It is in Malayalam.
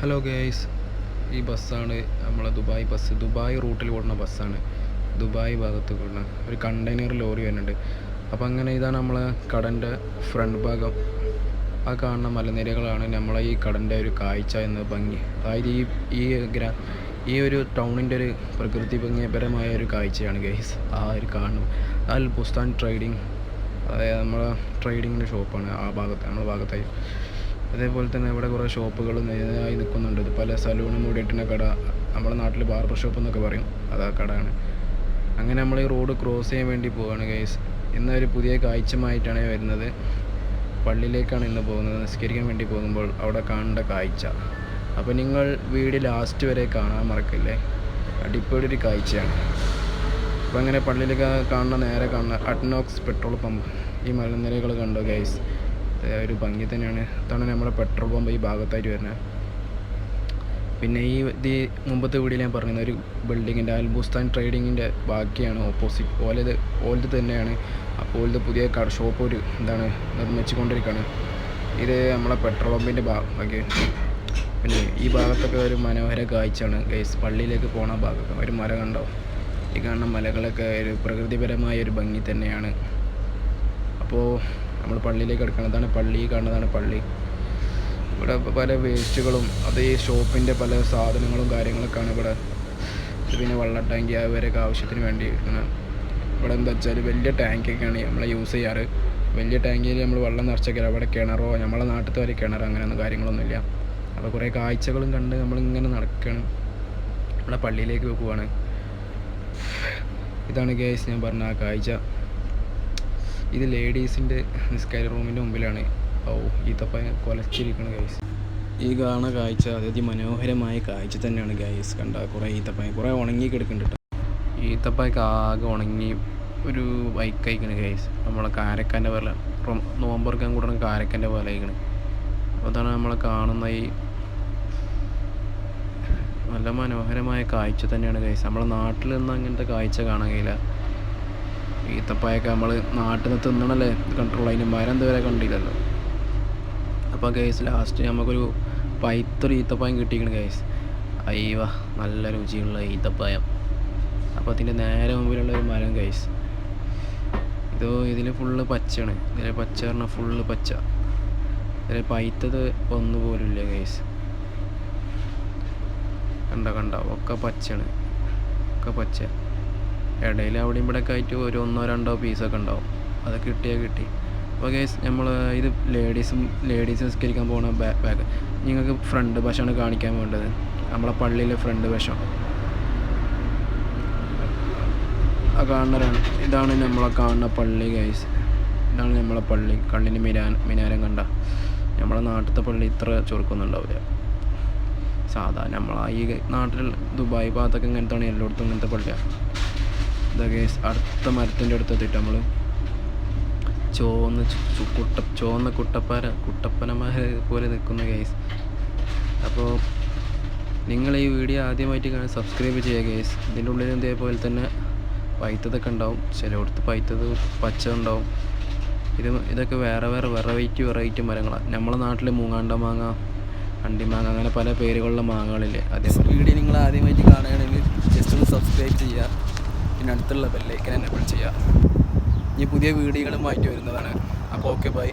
ഹലോ ഗേയ്സ് ഈ ബസ്സാണ് നമ്മളെ ദുബായ് ബസ്. ദുബായ് റൂട്ടിൽ ഓടുന്ന ബസ്സാണ്. ദുബായ് ഭാഗത്ത് ഓടുന്ന ഒരു കണ്ടെയ്നർ ലോറി വരുന്നുണ്ട്. അപ്പോൾ അങ്ങനെ ഇതാണ് നമ്മളെ കടന്റെ ഫ്രണ്ട് ഭാഗം. ആ കാണുന്ന മലനിരകളാണ് നമ്മളെ ഈ കടന്റെ ഒരു കാഴ്ച എന്ന ഭംഗി. അതായത് ഈ ഈ ഗ്രാ ഈ ഒരു ടൗണിന്റെ ഒരു പ്രകൃതി ഭംഗിപരമായ ഒരു കാഴ്ചയാണ് ഗേയ്സ് ആ ഒരു കാണുന്നത് അൽ ബുസ്താൻ ട്രേഡിങ് അതായത് നമ്മളെ ട്രേഡിങ്ങിന്റെ ഷോപ്പാണ് ആ ഭാഗത്ത് നമ്മുടെ ഭാഗത്തായി. അതേപോലെ തന്നെ ഇവിടെ കുറേ ഷോപ്പുകൾ നേതായി നിൽക്കുന്നുണ്ട്. പല സലൂണും മൂടിയിട്ടിന കട നമ്മുടെ നാട്ടിൽ ബാർബർ ഷോപ്പ് എന്നൊക്കെ പറയും. അത് ആ കടയാണ്. അങ്ങനെ നമ്മൾ ഈ റോഡ് ക്രോസ് ചെയ്യാൻ വേണ്ടി പോവുകയാണ് ഗൈസ് ഇന്നൊരു പുതിയ കാഴ്ചമായിട്ടാണ് വരുന്നത്. പള്ളിയിലേക്കാണ് ഇന്ന് പോകുന്നത്. നിസ്കരിക്കാൻ വേണ്ടി പോകുമ്പോൾ അവിടെ കാണേണ്ട കാഴ്ച. അപ്പോൾ നിങ്ങൾ വീട് ലാസ്റ്റ് വരെ കാണാൻ മറക്കില്ലേ? അടിപൊളി ഒരു കാഴ്ചയാണ്. അപ്പോൾ അങ്ങനെ പള്ളിയിലേക്ക് കാണുന്ന നേരെ കാണുന്ന അഡ്നോക്സ് പെട്രോൾ പമ്പ്. ഈ മലനിരകൾ കണ്ടോ ഗൈസ് ഒരു ഭംഗി തന്നെയാണ്. ഇതാണ് നമ്മുടെ പെട്രോൾ പമ്പ് ഈ ഭാഗത്തായിട്ട് വരുന്നത് പിന്നെ ഈ ഇത് മുമ്പത്തെ വീഡിയോയിൽ ഞാൻ പറഞ്ഞത് ഒരു ബിൽഡിങ്ങിന്റെ അൽബുസ്താൻ ട്രേഡിങ്ങിന്റെ ബാക്കിയാണ് ഓപ്പോസിറ്റ് ഓലത് ഓലത് തന്നെയാണ്. അപ്പോൾ ഓലത് പുതിയ കട ഷോപ്പ് ഒരു എന്താണ് നിർമ്മിച്ചുകൊണ്ടിരിക്കുകയാണ് ഇത് നമ്മളെ പെട്രോൾ പമ്പിന്റെ ഭാഗമൊക്കെ പിന്നെ ഈ ഭാഗത്തൊക്കെ ഒരു മനോഹര കാഴ്ചയാണ് ഗൈസ് പള്ളിയിലേക്ക് പോണ ഭാഗത്ത് ഒരു മല കണ്ടോ? ഈ കാണുന്ന മലകളൊക്കെ ഒരു പ്രകൃതിപരമായ ഒരു ഭംഗി തന്നെയാണ്. അപ്പോൾ നമ്മൾ പള്ളിയിലേക്ക് എടുക്കുന്നതാണ് പള്ളി കാണുന്നതാണ് പള്ളി. ഇവിടെ പല വേസ്റ്റുകളും അത് ഈ ഷോപ്പിന്റെ പല സാധനങ്ങളും കാര്യങ്ങളൊക്കെയാണ് ഇവിടെ. പിന്നെ വെള്ള ടാങ്കി അവരൊക്കെ ആവശ്യത്തിന് വേണ്ടി ഇരിക്കുന്നത്. ഇവിടെ എന്താ വെച്ചാൽ വലിയ ടാങ്കൊക്കെയാണ് നമ്മൾ യൂസ് ചെയ്യാറ്. വലിയ ടാങ്കിൽ നമ്മൾ വെള്ളം നിറച്ചൊക്കെ അവിടെ കിണറോ നമ്മളെ നാട്ടിലത്തെ വരെ കിണർ അങ്ങനെയൊന്നും കാര്യങ്ങളൊന്നുമില്ല അപ്പോൾ കുറേ കാഴ്ചകളും കണ്ട് നമ്മളിങ്ങനെ നടക്കുകയാണ് നമ്മളെ പള്ളിയിലേക്ക് പോവുകയാണ് ഇതാണ് ഗേസ് ഞാൻ പറഞ്ഞ ആ കാഴ്ച. ഇത് ലേഡീസിന്റെ നിസ്കാര റൂമിന്റെ മുമ്പിലാണ്. ഓ ഈത്തപ്പ കൊലച്ചിരിക്കണം ഗൈസ് ഈ കാണുന്ന കാഴ്ച അതി മനോഹരമായ കാഴ്ച തന്നെയാണ് ഗൈസ് കണ്ട കുറേ ഈത്തപ്പഴം കുറേ ഉണങ്ങി കിടക്കുന്നുണ്ട് കേട്ടോ ഈത്തപ്പഴക്ക് ആകെ ഉണങ്ങി ഒരു ബൈക്ക് അയക്കണ് ഗൈസ് നമ്മളെ കാരക്കന്റെ പോലെ നോമ്പറക്കാൻ കൂടണം കാരക്കന്റെ പോലെ അയക്കണ് അതാണ് നമ്മളെ കാണുന്ന ഈ നല്ല മനോഹരമായ കാഴ്ച തന്നെയാണ് ഗൈസ് നമ്മളെ നാട്ടിൽ നിന്ന് അങ്ങനത്തെ കാഴ്ച കാണാൻ കഴിയില്ല. ഈത്തപ്പായൊക്കെ നമ്മൾ നാട്ടിൽ നിന്ന് തിന്നണല്ലേ കൺട്രോൾ അതിന് മരം ഇതുവരെ കണ്ടില്ലല്ലോ. അപ്പോൾ ഗൈസ് ലാസ്റ്റ് നമുക്കൊരു പൈത്തൊരു ഈത്തപ്പായം കിട്ടിയിരിക്കണം ഗൈസ് അയ്യവ നല്ല രുചിയുള്ള ഈത്തപ്പായം അപ്പോൾ അതിന്റെ നേരെ മുമ്പിലുള്ള ഒരു മരം ഗൈസ് ഇത് ഇതിൽ ഫുള്ള് പച്ചയാണ്. ഇതിൽ പച്ച പറഞ്ഞാൽ ഫുള്ള് പച്ച. ഇതിൽ പൈത്തത് ഒന്നു പോലും ഇല്ല ഗൈസ് കണ്ട കണ്ട? ഒക്കെ പച്ചയാണ്. ഒക്കെ പച്ച. ഇടയിൽ അവിടെ ഇവിടെ ഒക്കെ ആയിട്ട് ഒരു ഒന്നോ രണ്ടോ പീസൊക്കെ ഉണ്ടാവും. അത് കിട്ടിയാൽ കിട്ടി. അപ്പോൾ ഗൈസ് നമ്മൾ ഇത് ലേഡീസും ലേഡീസ് നിസ്കരിക്കാൻ പോകുന്ന ബാക്ക് ബാഗ് നിങ്ങൾക്ക് ഫ്രണ്ട് വശമാണ് കാണിക്കാൻ വേണ്ടത്. നമ്മളെ പള്ളിയിലെ ഫ്രണ്ട് വശം. ആ കാണുന്ന ഇതാണ് നമ്മളെ കാണുന്ന പള്ളി ഗൈസ് ഇതാണ് നമ്മളെ പള്ളി. കള്ളിന്റെ മിനാ മിനാരം കണ്ട. നമ്മളെ നാട്ടിലത്തെ പള്ളി ഇത്ര ചുരുക്കൊന്നുണ്ടാവില്ല സാധാരണ നമ്മളെ ഈ നാട്ടിൽ ദുബായ് ഭാഗത്തൊക്കെ ഇങ്ങനത്താണ് എല്ലായിടത്തും ഇങ്ങനത്തെ പള്ളിയാണ് ഗേസ് അടുത്ത മരത്തിന്റെ അടുത്ത് എത്തിയിട്ട് നമ്മൾ ചോന്ന് കുട്ട ചോന്ന കുട്ടപ്പാര കുട്ടപ്പനമാർ പോലെ നിൽക്കുന്ന ഗേസ് അപ്പോൾ നിങ്ങൾ ഈ വീഡിയോ ആദ്യമായിട്ട് കാണാൻ സബ്സ്ക്രൈബ് ചെയ്യുക ഗേസ് ഇതിന്റെ ഉള്ളിൽ ഇതേപോലെ തന്നെ പൈത്തതൊക്കെ ഉണ്ടാവും. ചിലയിടത്ത് പൈത്തത് പച്ച ഉണ്ടാവും. ഇത് ഇതൊക്കെ വേറെ വേറെ വെറൈറ്റി വെറൈറ്റി മരങ്ങളാണ് നമ്മളെ നാട്ടിൽ മൂങ്ങാണ്ട മാങ്ങ അണ്ടിമാങ്ങ അങ്ങനെ പല പേരുകളുള്ള മാങ്ങകളില്ലേ. അതേ വീഡിയോ നിങ്ങൾ ആദ്യമായിട്ട് കാണുകയാണെങ്കിൽ ജസ്റ്റ് ഒന്ന് സബ്സ്ക്രൈബ് ചെയ്യുക. പിന്നെ അടുത്തുള്ള ബെല്ലൈക്കൻ വിളിച്ച് ചെയ്യുക. ഇനി പുതിയ വീഡിയോകളുമായിട്ട് വരുന്നതാണ്. അപ്പോൾ ഓക്കെ ബൈ